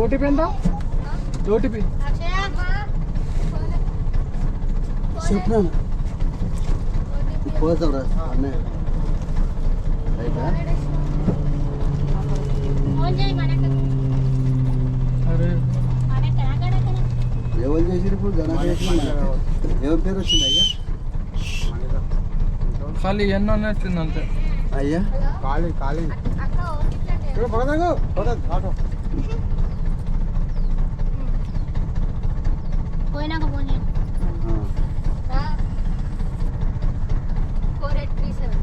OTP ఎంత OTP చెప్పినాను పోతాం రా అన్నయ్య. రైటా? ఎవరు చేసిరు ఇప్పుడు? గణేష్ ఎవరి పేరు వచ్చింది అయ్యా? ఖాళీ ఎన్నో వచ్చింది అంతే. అయ్యా? ఖాళీ ఖాళీ. ఆటో. పోయినాక పోనీ. ఫోర్ ఎయిట్ త్రీ సెవెన్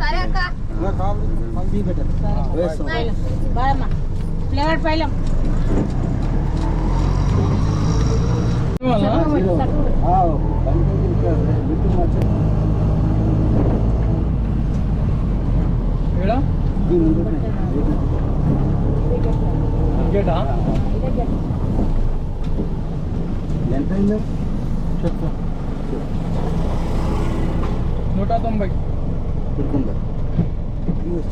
సరే అక్క ఫ్లేవర్ పైలం ఇక్కడ బిట్టు మచ్చ. ఈడ ఈ ముందునే. గేటా ఎంత అయిందా చెప్పు నూట తొంభై పెట్టుకుందా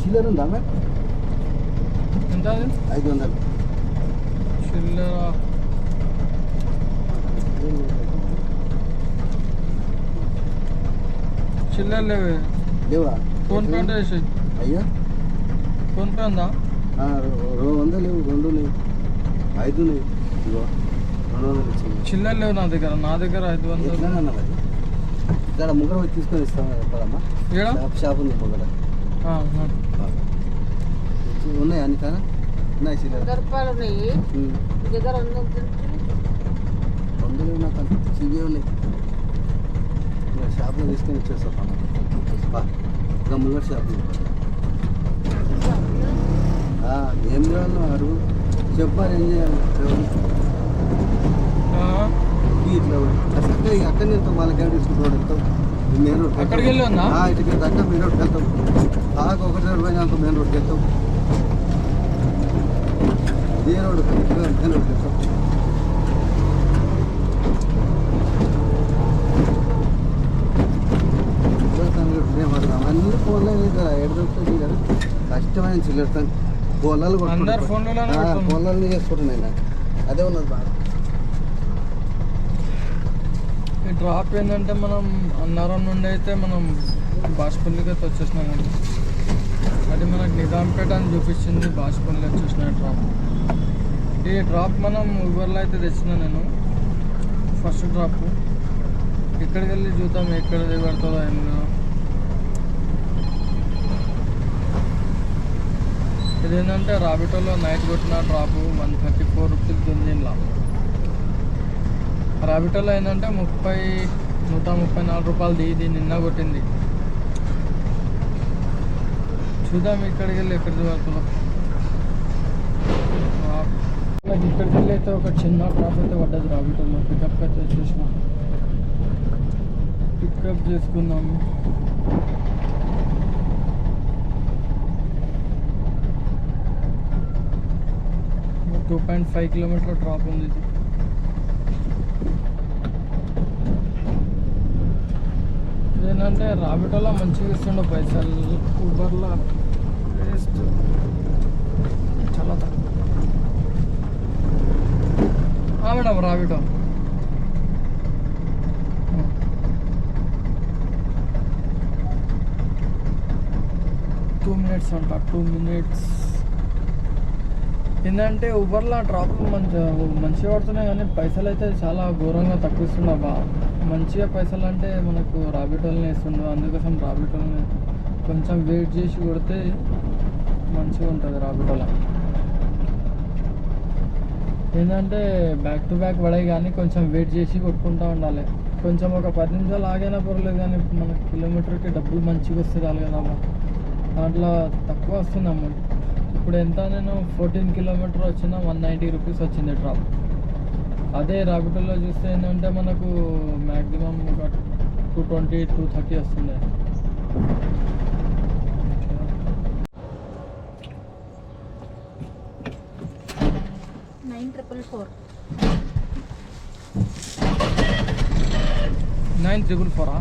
చిల్లర ఉందా మ్యామ్ ఎంత అది ఐదు వందలు చిల్లర చిల్లర లేవు లేవా ఫోన్ పే అంటే వేసేయ్. అయ్యా ఫోన్ పే ఉందా ఆ, రో- రో- వంద లేవు రెండు లేవు. ఐదు లేవు. ఇగో రెండు వందలు ఇచ్చింది. చిల్లర లేవు నా దగ్గర నా దగ్గర ఐదు వందలు. ఎట్లా ఇక్కడ ముగ్గురు తీసుకొని ఇస్తాం చెప్పాలమ్మా ఈడ షాప్ ఉంది ముగ్గుర. ఉన్నాయి అన్ని కానా? ఉన్నాయి చిల్లర. రూపాయలు ఉన్నాయి దగ్గర వందలు నాకు అంత. చివే ఉన్నాయి షాప్లో తీసుకొని ఇచ్చేస్తాం ఇక ముంగర షాప్లో ఏం అడుగు చెప్పారు ఏం చేయాలి ఇట్లా అసలు అక్కడ అక్కడ వెళ్తాం వాళ్ళ క్యాబ్ తీసుకుంటూ వెళ్తాం మెయిన్ రోడ్ అక్కడికి వెళ్ళి ఉందా? ఇటుకి దాకా మెయిన్ రోడ్కి వెళ్తాం ఆకు ఒకటి రోడ్ పైన మెయిన్ రోడ్కి వెళ్తాం ఏ రోడ్ మెయిన్ రోడ్కి వెళ్తాం అన్ని ఫోన్లో కదా. కష్టమైన చిల్లరుతాను ఫోన్లలోనే పెట్టుకున్నారు. పొలాలు చేసుకుంటున్నాయి అదే ఉన్నది బాగా. ఈ డ్రాప్ ఏంటంటే మనం అన్నారం నుండి అయితే మనం బాష్పల్లికి అయితే వచ్చేసినాం అండి. అది మనకు నిజాంపేట అని చూపించింది బాష్పల్లి వచ్చేసిన డ్రాప్. ఈ డ్రాప్ మనం ఊబర్లో అయితే తెచ్చిన నేను ఫస్ట్ డ్రాప్. ఇక్కడికి వెళ్ళి చూద్దాం ఎక్కడ పడుతుందో ఏందో ఇదేంటంటే రాబిటోలో నైట్ కొట్టిన drop one thirty four rupees దీనిలో రాబిటోలో ఏంటంటే ముప్పై నూట ముప్పై నాలుగు రూపాయలు ఇది నిన్న కొట్టింది. చూద్దాం ఇక్కడికి వెళ్ళి ఎక్కడికి పడుతుందో ఇక్కడికి వెళ్ళి అయితే ఒక చిన్న డ్రాప్ అయితే పడ్డది రాబిటోలో. పికప్ అయితే వచ్చేసిన పికప్ చేసుకుందాము టూ పాయింట్ ఫైవ్ కిలోమీటర్ల డ్రాప్ ఉంది ఇది. ఏంటంటే రాబిటోలో మంచిగా ఇస్తుండే పైసలు ఊబర్లో వేస్ట్. చాలా తక్కువ. ఆ మేడం రాబిటో. టూ మినిట్స్ అంట టూ మినిట్స్. ఏంటంటే ఊబర్లో డ్రాప్ మంచిగా మంచిగా పడుతున్నాయి కానీ పైసలు అయితే చాలా ఘోరంగా తక్కువ బా. మంచిగా పైసలు అంటే మనకు రాబిటోల్ని ఇస్తుండే అందుకోసం రాబిటోల్ని కొంచెం వెయిట్ చేసి కొడితే మంచిగా ఉంటుంది రాబిటోలో ఏంటంటే బ్యాక్ టు బ్యాక్ పడే కానీ కొంచెం వెయిట్ చేసి కొట్టుకుంటూ ఉండాలి. కొంచెం ఒక పది నిమిషాలు ఆగైనా పర్లేదు కానీ మన కిలోమీటర్కి డబ్బులు మంచిగా వస్తుంది అలాగే దాంట్లో తక్కువ వస్తుంది అమౌంట్ ఇప్పుడు ఎంత నేను ఫోర్టీన్ కిలోమీటర్ వచ్చిన వన్ నైంటీ రూపీస్ వచ్చింది డ్రాప్ అదే రాబిటోలో చూస్తే ఏంటంటే మనకు మ్యాక్సిమం ఒక టూ ట్వంటీ టూ థర్టీ వస్తుంది. Nine triple four. Nine triple ఫోరా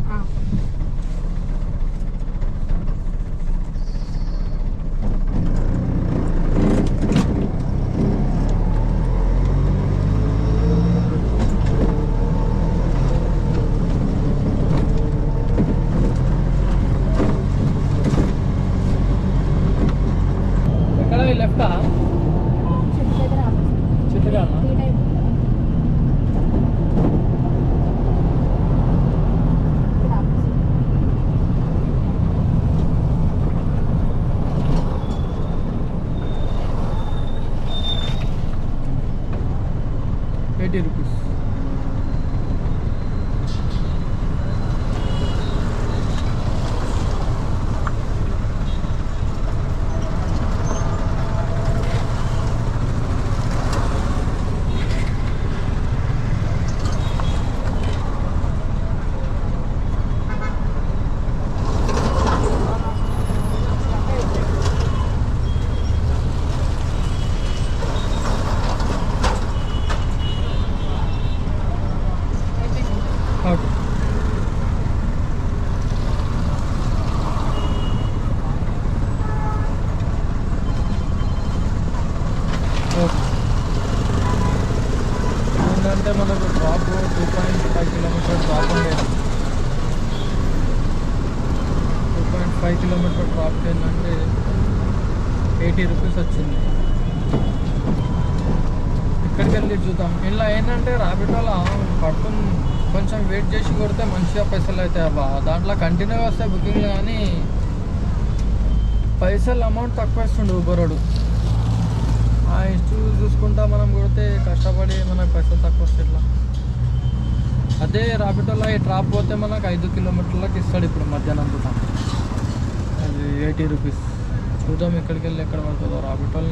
America five kilometer drop ఏంటంటే ఎయిటీ రూపీస్ వచ్చింది. ఇక్కడికి వెళ్ళి చూద్దాం. ఇలా ఏంటంటే రాబిటోలో పడుతుంది కొంచెం వెయిట్ చేసి కొడితే మంచిగా పైసలు అవుతాయి అబ్బా. దాంట్లో కంటిన్యూ వస్తాయి బుకింగ్లు కానీ పైసలు అమౌంట్ తక్కువ ఇస్తుండు ఊబరోడు ఆ ఇష్యూ చూసుకుంటా మనం కొడితే కష్టపడి మనకు పైసలు తక్కువ వస్తాయి ఇట్లా అదే రాబిటోలో ఈ ట్రాప్ పోతే మనకు ఐదు కిలోమీటర్లకు ఇస్తాడు ఇప్పుడు మధ్యాహ్నం పూట. Eighty rupees. చూద్దాం ఇక్కడికి వెళ్ళి ఎక్కడ పడుతుందో. రాబిటోల్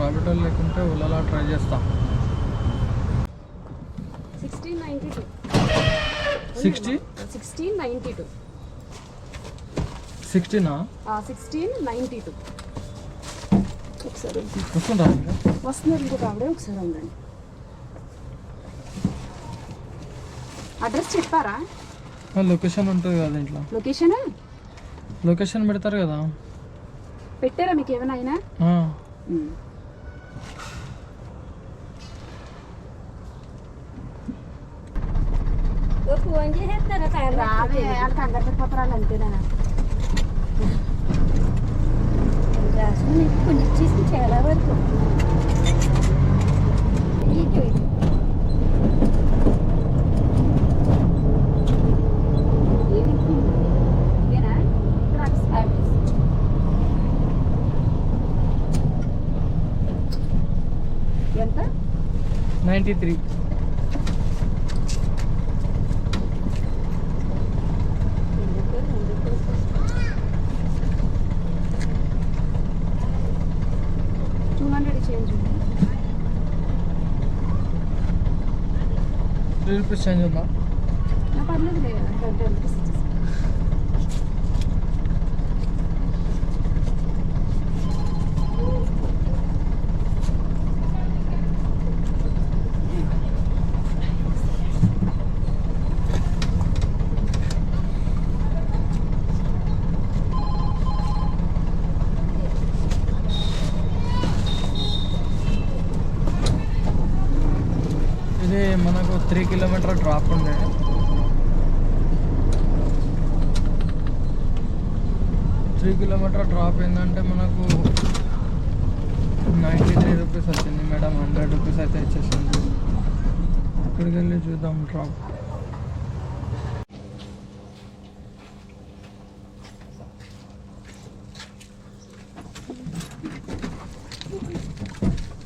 రాబిటోల్ లేకుంటే ఓలాలా ట్రై చేస్తాం. Sixteen ninety two sixty sixteen ninety two సిక్స్టీనా sixteen ninety two ఒకసారి వస్తుందా వస్తున్నారు ఇంకొక ఆవిడ ఒకసారి ఉండండి అడ్రస్ చెప్పారా? లొకేషన్ ఉంటుంది కదా ఇంట్లో లొకేషన్? లొకేషన్ పెడతారు కదా. పెట్టారా మీకు ఏమైనా అయినా? ఫోన్ చేసేస్తారా రావే వాళ్ళకి అందరి పత్రాలు అంతేనా? కొన్ని చేసి చాలా వరకు ఇటు ఇటు. ఏది ఇదేనా అడ్రస్. ఎంత ninety three two hundred change ఉంది త్రీ రూపీస్ చేంజ్ ఉందా నా పర్లేదు ట్వంటీ రూపీస్ ఇచ్చేసి ఇది మనకు త్రీ కిలోమీటర్ డ్రాప్ ఉండే త్రీ కిలోమీటర్ డ్రాప్ ఏంటంటే మనకు నైంటీ త్రీ రూపీస్ వచ్చింది మేడం హండ్రెడ్ రూపీస్ అయితే ఇచ్చేసింది ఇక్కడికి వెళ్ళి చూద్దాం డ్రాప్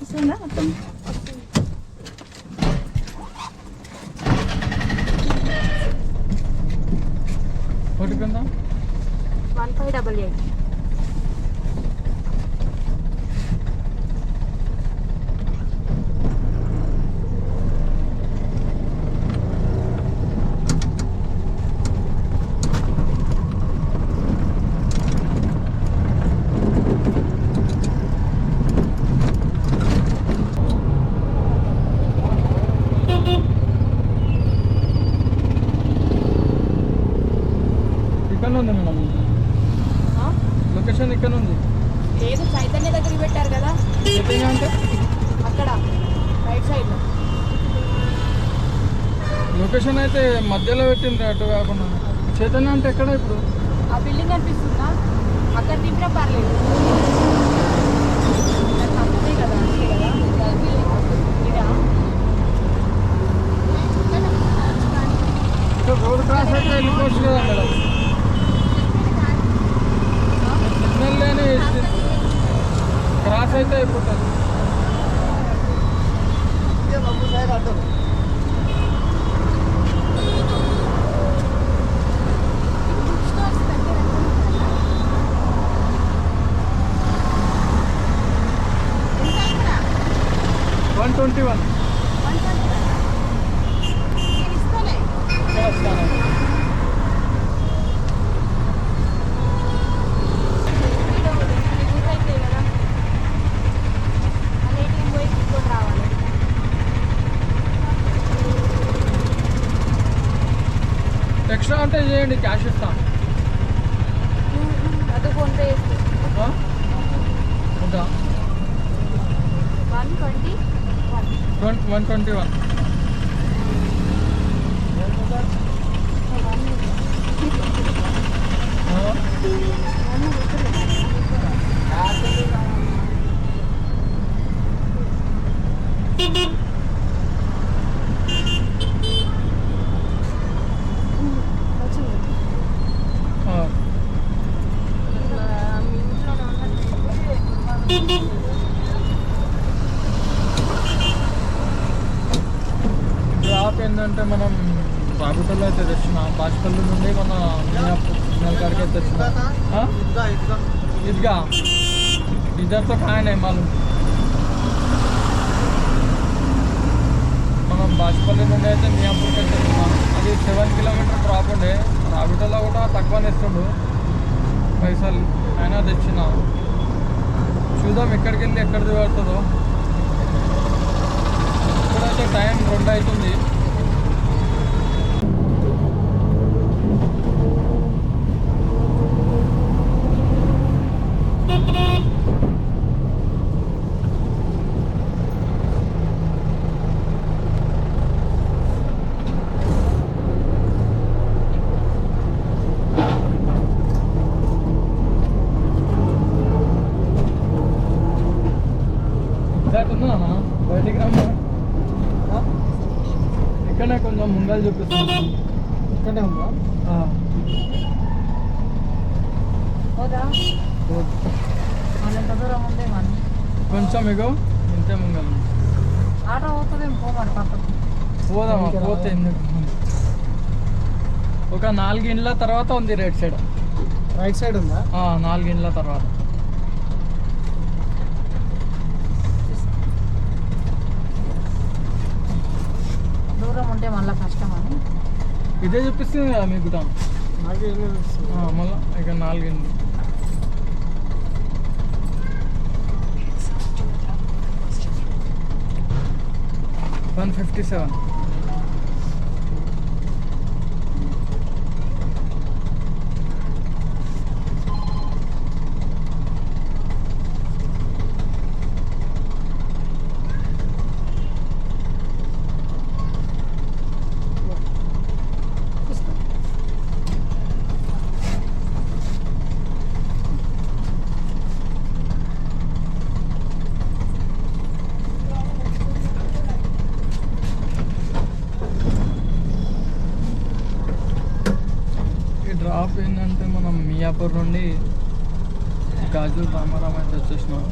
వస్తుందా మొత్తం ఒకటి కింద వన్ ఫైవ్ డబల్ ఎయిట్ ఇక్కడ ఉంది మేడం లొకేషన్ ఇక్కడ ఉంది లేదు చైతన్య దగ్గరికి పెట్టారు కదా. చైతన్య అంటే? అక్కడ రైట్ సైడ్ లొకేషన్ అయితే మధ్యలో పెట్టింది అటు కాకుండా. చైతన్య అంటే ఎక్కడ ఇప్పుడు? ఆ బిల్డింగ్ కనిపిస్తుందా అక్కడ దింపినా పర్లేదు. రోడ్ క్రాస్ అయితే వెళ్ళిపోవచ్చు కదా మేడం. లేని క్రాస్ అయితే అయిపోతుంది. వన్ ట్వంటీ వన్ ఎక్స్ట్రా అంటే చేయండి క్యాష్ ఇస్తాం. అదే ఫోన్ పే ఉంటా one twenty one. One twenty one. Drop ఏంటంటే మనం రాబుటల్లో అయితే తెచ్చిన బాచిపల్లి నుండి మన కాడికి అయితే తెచ్చిన? ఇదిగా? ఇద్దరితో కాయనే మాలు మనం బాచిపల్లి నుండి అయితే మియాపూర్కి అయితే తెచ్చినాం అది సెవెన్ కిలోమీటర్ డ్రాప్ ఉండే. రాబిటల్లో కూడా తక్కువ ఇస్తుండు. పైసలు అయినా తెచ్చిన చూద్దాం ఎక్కడికి వెళ్ళి ఎక్కడ పడుతుందో. ఇప్పుడైతే టైం రెండు అవుతుంది ఎగ్జాక్ట్ ఉందా అన్న? బయటికి రమ్మా ఆ? ఇక్కడనే కొంచెం ముంగలు చూపిస్తాను ఇక్కడే ఉందా? కొంచెం ఇగో ఇంతే ముంగలు ఆటో పోతుందేమో పోమాడు పక్కకు. పోదామా? పోతే ఎందుకు? ఒక నాలుగిండ్ల తర్వాత ఉంది రైట్ సైడ్. రైట్ సైడ్ ఉందా? నాలుగిండ్ల తర్వాత. దూరం ఉంటే మళ్ళీ కష్టం అని. ఇదే చూపిస్తుంది కదా మీకు. ఆ, మళ్ళా ఇక నాలుగిండ్లు వన్ ఫిఫ్టీ సెవెన్ ఈ డ్రాప్ ఏంటంటే మనం మియాపూర్ నుండి గాజుల్ రామారాం అయితే వచ్చేసినాం.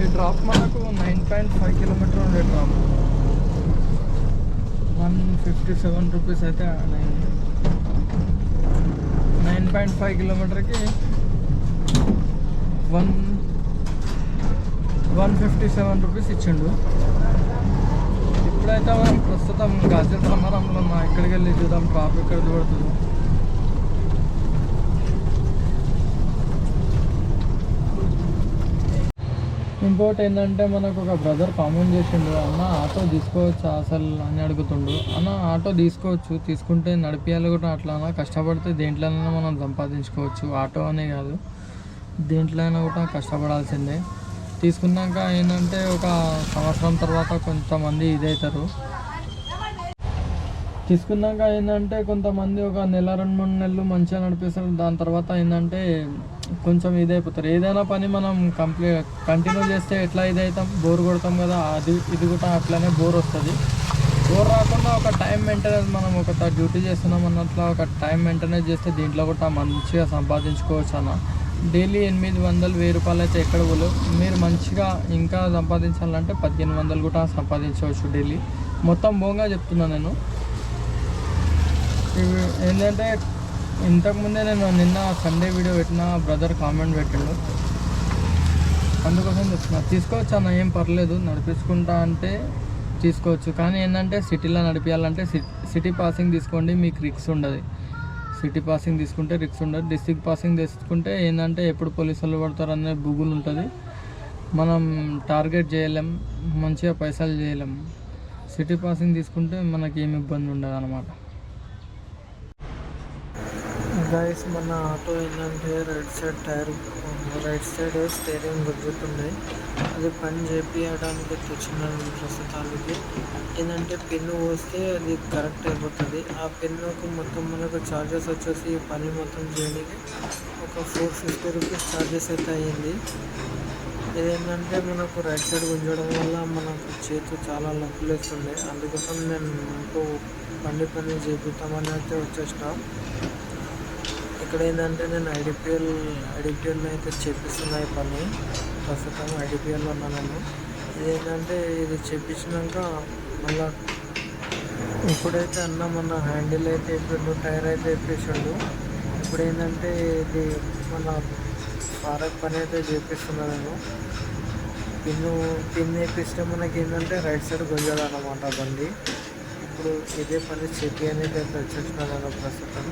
ఈ డ్రాప్ మనకు నైన్ పాయింట్ ఫైవ్ కిలోమీటర్ ఉండే drop. One fifty seven rupees అయితే నైన్ నైన్ పాయింట్ ఫైవ్ కిలోమీటర్కి one one fifty seven rupees ఇచ్చిండు. ఇప్పుడైతే మనం ప్రస్తుతం గజల్ సమరంలో ఉన్నా ఇక్కడికి వెళ్ళి చూద్దాం ట్రాఫిక్ ఎక్కడ పడుతుందో ఇంకోటి ఏంటంటే మనకు ఒక బ్రదర్ కామెంట్ చేసిండు అన్న ఆటో తీసుకోవచ్చా అసలు అని అడుగుతుండు. అన్న ఆటో తీసుకోవచ్చు తీసుకుంటే నడిపించాలి కూడా అట్లా అన్న కష్టపడితే దేంట్లోనైనా మనం సంపాదించుకోవచ్చు. ఆటో అనే కాదు దేంట్లో అయినా కూడా కష్టపడాల్సిందే. తీసుకున్నాక ఏంటంటే ఒక సంవత్సరం తర్వాత కొంతమంది ఇదవుతారు తీసుకున్నాక ఏంటంటే కొంతమంది ఒక నెల రెండు మూడు నెలలు మంచిగా నడిపిస్తారు. దాని తర్వాత ఏంటంటే కొంచెం ఇదైపోతారు. ఏదైనా పని మనం కంప్లీట్ కంటిన్యూ చేస్తే ఎట్లా ఇదవుతాం బోర్ కొడతాం కదా అది ఇది కూడా అట్లానే బోర్ వస్తుంది. బోర్ రాకుండా ఒక టైం మెయింటెనెన్స్ మనం ఒక డ్యూటీ చేస్తున్నాం అన్నట్లు ఒక టైం మెయింటెనెన్స్ చేస్తే దీంట్లో కూడా మంచిగా సంపాదించుకోవచ్చు అన్న. డైలీ ఎనిమిది వందలు వెయ్యి రూపాయలు అయితే ఎక్కడ పోలేవు. మీరు మంచిగా ఇంకా సంపాదించాలంటే పద్దెనిమిది వందలు కూడా సంపాదించవచ్చు డైలీ. మొత్తం బోంగా చెప్తున్నాను నేను. ఏంటంటే ఇంతకుముందే నేను నిన్న సండే వీడియో పెట్టిన బ్రదర్ కామెంట్ పెట్టిండు. అందుకోసం చెప్తున్నా. తీసుకోవచ్చు అన్న ఏం పర్లేదు. నడిపించుకుంటా అంటే తీసుకోవచ్చు. కానీ ఏంటంటే సిటీలో నడిపించాలంటే సిటీ పాసింగ్ తీసుకోండి మీకు రిక్స్ ఉండదు. సిటీ పాసింగ్ తీసుకుంటే రిక్స్ ఉండదు. డిస్ట్రిక్ట్ పాసింగ్ తీసుకుంటే ఏంటంటే ఎప్పుడు పోలీసులు పడతారు అనే గూగుల్ ఉంటుంది. మనం టార్గెట్ చేయలేం మంచిగా పైసలు చేయలేం. సిటీ పాసింగ్ తీసుకుంటే మనకి ఏమి ఇబ్బంది ఉండదు అనమాట గైస్ మన ఆటో ఏంటంటే red side tyre right side స్టేరియం గుర్తుతుంది అది పని చేపించడానికి తెచ్చినాను ప్రస్తుతానికి. ఏంటంటే పెన్ను పోస్తే అది కరెక్ట్ అయిపోతుంది. ఆ పెన్నుకు మొత్తం మనకు ఛార్జెస్ వచ్చేసి పని మొత్తం చేయడానికి ఒక ఫోర్ ఫిఫ్టీ రూపీస్ ఛార్జెస్ అయితే అయ్యింది. ఇదేంటంటే మనకు రైట్ సైడ్ గుంజడం వల్ల మనకు చేతి చాలా నొప్పులు అందుకోసం నేను నాకు బండి పని చేపిద్దామని అయితే వచ్చేసిన ఇక్కడ ఏంటంటే నేను ఐడిపిఎల్ ఐడిపిఎల్ అయితే చేపిస్తున్నాయి పని. ప్రస్తుతం ఐడిపిఎల్లో ఉన్నాను నేను ఇదేంటంటే ఇది చేపించినాక మళ్ళా ఇప్పుడైతే అన్న మన హ్యాండిల్ అయితే వేపిండు టైర్ అయితే వేపించాడు ఇప్పుడు ఏంటంటే ఇది మన ఫారక్ పని అయితే చేపిస్తున్నాను నేను. పిన్ను పిన్ వేపిస్తే మనకి ఏంటంటే రైట్ సైడ్ గుంజదు అన్నమాట బండి. ఇప్పుడు ఇదే పని చెప్పి అనేది అయితే వచ్చేసిన ప్రస్తుతం.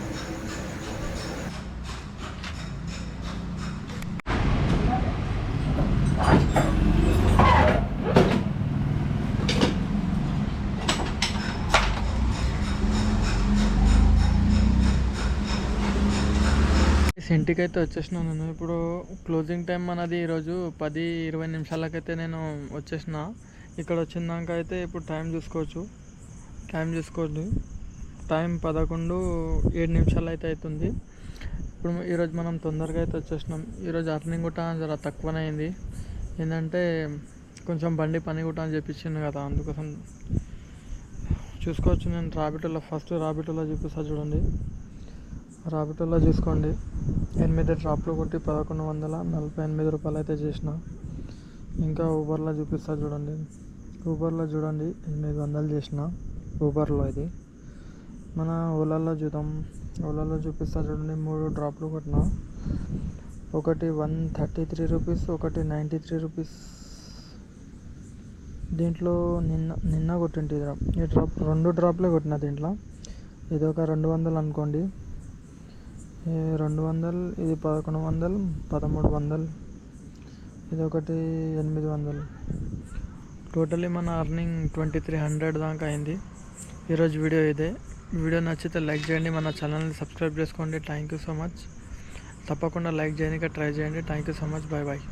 ఇంటికి అయితే వచ్చేసిన నేను. ఇప్పుడు క్లోజింగ్ టైం మనది ఈరోజు పది ఇరవై నిమిషాలకైతే నేను వచ్చేసిన. ఇక్కడ వచ్చినాక అయితే ఇప్పుడు టైం చూసుకోవచ్చు. టైం చూసుకోండి టైం పదకొండు ఏడు నిమిషాలు అయితే అవుతుంది ఇప్పుడు ఈరోజు మనం తొందరగా అయితే వచ్చేసినాం. ఈరోజు అర్నింగ్ కూడా జర తక్కువనే అయింది. ఏంటంటే కొంచెం బండి పని కూడా అని చెప్పించింది కదా అందుకోసం. చూసుకోవచ్చు నేను రాబిటోలో ఫస్ట్ రాబిటోలో చూపిస్తా చూడండి. రాబిటోలో చూసుకోండి. ఎనిమిది డ్రాప్లు కొట్టి పదకొండు వందల నలభై ఎనిమిది రూపాయలు అయితే చేసిన. ఇంకా ఊబర్లో చూపిస్తా చూడండి. ఊబర్లో చూడండి ఎనిమిది వందలు చేసిన ఊబర్లో ఇది. మన ఓలాలో చూద్దాం. ఓలాలో చూపిస్తా చూడండి మూడు డ్రాప్లు కొట్టిన. ఒకటి వన్ థర్టీ త్రీ రూపీస్ ఒకటి నైంటీ త్రీ రూపీస్. దీంట్లో నిన్న నిన్న కొట్టింటి ఈ డ్రాప్. రెండు డ్రాప్లే కొట్టిన దీంట్లో. ఇది ఒక రెండు వందలు అనుకోండి. రెండు వందలు ఇది పదకొండు వందలు పదమూడు వందలు ఇది ఒకటి ఎనిమిది వందలు. టోటలీ మన అర్నింగ్ ట్వంటీ త్రీ హండ్రెడ్ దాకా అయింది. ఈరోజు వీడియో ఇదే. వీడియో నచ్చితే లైక్ చేయండి మన ఛానల్ని సబ్స్క్రైబ్ చేసుకోండి. థ్యాంక్ యూ సో మచ్ తప్పకుండా లైక్ చేయడానికి ట్రై చేయండి. Thank you so much bye bye